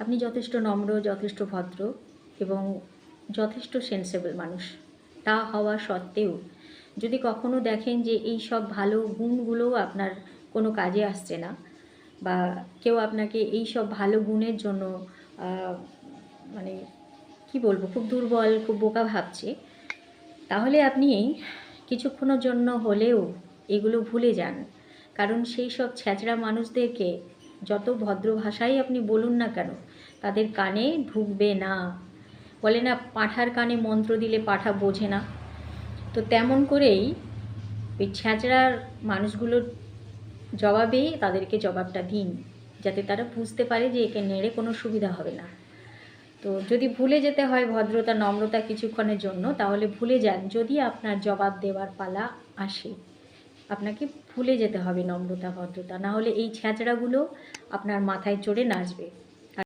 আপনি যথেষ্ট নম্র, যথেষ্ট ভদ্র এবং যথেষ্ট সেন্সেবল মানুষ। তা হওয়া সত্ত্বেও যদি কখনো দেখেন যে এই সব ভালো গুণগুলোও আপনার কোনো কাজে আসছে না বা কেউ আপনাকে এই সব ভালো গুণের জন্য মানে কি বলব, খুব দুর্বল, খুব বোকা ভাবছে, তাহলে আপনি কিছুক্ষণের জন্য হলেও এগুলো ভুলে যান। কারণ সেই সব ছ্যাচড়া মানুষদেরকে যত ভদ্র ভাষাই আপনি বলুন না কেন, তাদের কানে ঢুকবে না। বলে না, পাঁঠার কানে মন্ত্র দিলে পাঠা বোঝে না। তো তেমন করেই ওই ছ্যাচড়ার মানুষগুলোর জবাবেই তাদেরকে জবাবটা দিন, যাতে তারা বুঝতে পারে যে একে নেড়ে কোনো সুবিধা হবে না। তো যদি ভুলে যেতে হয় ভদ্রতা, নম্রতা কিছুক্ষণের জন্য, তাহলে ভুলে যান, যদি আপনার জবাব দেওয়ার পালা আসে। আপনাকে ভুলে যেতে হবে নম্রতা ভদ্রতা। নাহলে এই ছ্যাঁচড়াগুলো আপনার মাথায় চড়ে নাচবে।